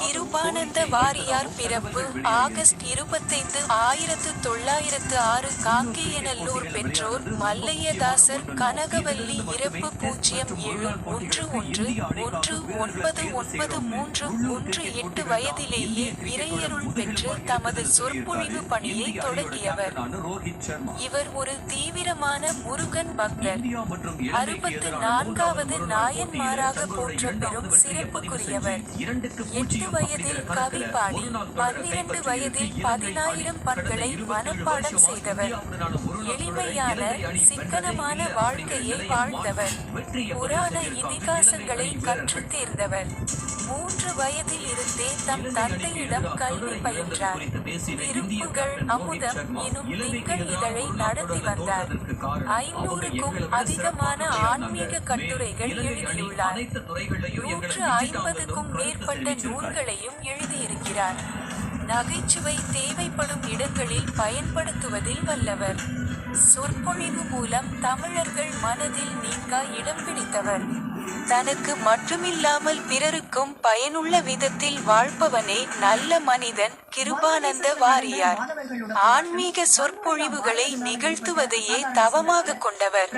கிருபானந்த வாரியார் பிறப்பு ஆகஸ்ட் இருபத்தைந்து ஆயிரத்து தொள்ளாயிரத்து ஆறு காங்கேயநல்லூர் பெற்றோர் மல்லையதாசர் கனகவல்லி இறப்பு பூஜ்ஜியம் ஏழு ஒன்று ஒன்று ஒன்று ஒன்பது ஒன்பது மூன்று ஒன்று எட்டு வயதிலேயே இறையருள் பெற்று தமது சொற்பொழிவு பணியை தொடங்கியவர். இவர் ஒரு தீவிரமான முருகன் பக்தர். அறுபத்து நான்காவது நாயன்மாராக போற்றப்பெறும் சிறப்புக்குரியவர். எட்டு வயதில் கவி பாடி பன்னிரண்டு வயதில் பதினாயிரம் பண்களை மனப்பாடம் செய்தவர். எளிமையான சிக்கனமான வாழ்க்கையை வாழ்ந்தவர். புராண இதிகாசங்களை கற்றுத் தேர்ந்தவர். மூன்று வயதில் இருந்தே தம் தந்தையிடம் கல்வி பயின்றார். திருப்புகள் அமுதம் எனும் திங்கள் இதழை நடத்தி வந்தார். ஐநூறுக்கும் அதிகமான ஆன்மீக கட்டுரைகள் எழுதியுள்ளார். நூற்று ஐம்பதுக்கும் மேற்பட்ட நூல்களையும் எழுதியிருக்கிறார். நகைச்சுவை தேவைப்படும் இடங்களில் பயன்படுத்துவதில் வல்லவர். சொற்பொழிவு மூலம் தமிழர்கள் மனதில் நீங்கா இடம் பிடித்தவர். தனக்கு மட்டுமில்லாமல் பிறருக்கும் பயனுள்ள விதத்தில் வாழ்பவனே நல்ல மனிதன் கிருபானந்த வாரியார். ஆன்மீக சொற்பொழிவுகளை நிகழ்த்துவதையே தவமாக கொண்டவர்.